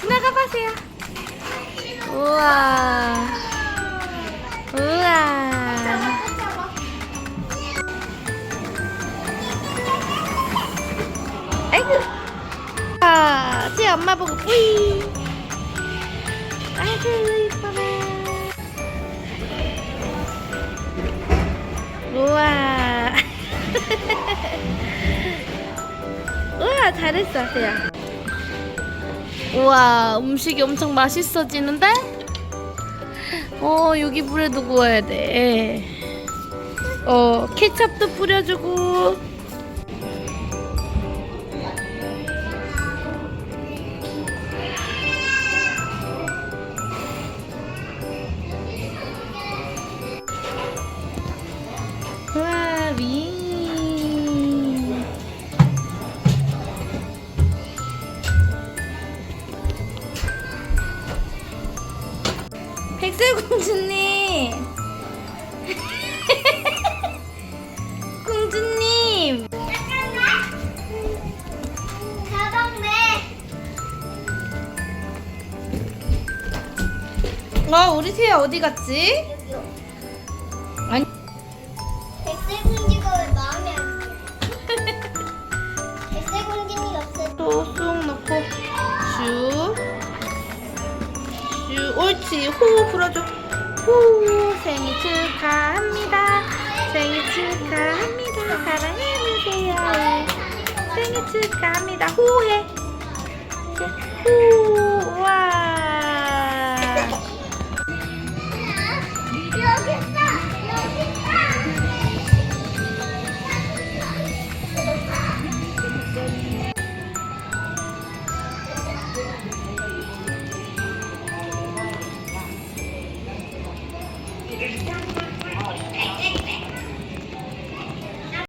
지나가 보세요. 우와. 우와. 아이고. 아, 제 엄마 보고 뿌이. 아이고, 이뻐라. 우와. 우와, 잘했어, 세야. 우와, 음식이 엄청 맛있어지는데? 어, 여기 물에도 구워야 돼. 어, 케첩도 뿌려주고. 백설공주님. 공주님. 가방 내. 어, 우리 새야 어디 갔지? 여기요. 아니. 옳지. 호 불어줘. 후. 생일 축하합니다. 생일 축하합니다. 사랑하는 새야. 생일 축하합니다. 호해. 후. 와. 여기 Thank you.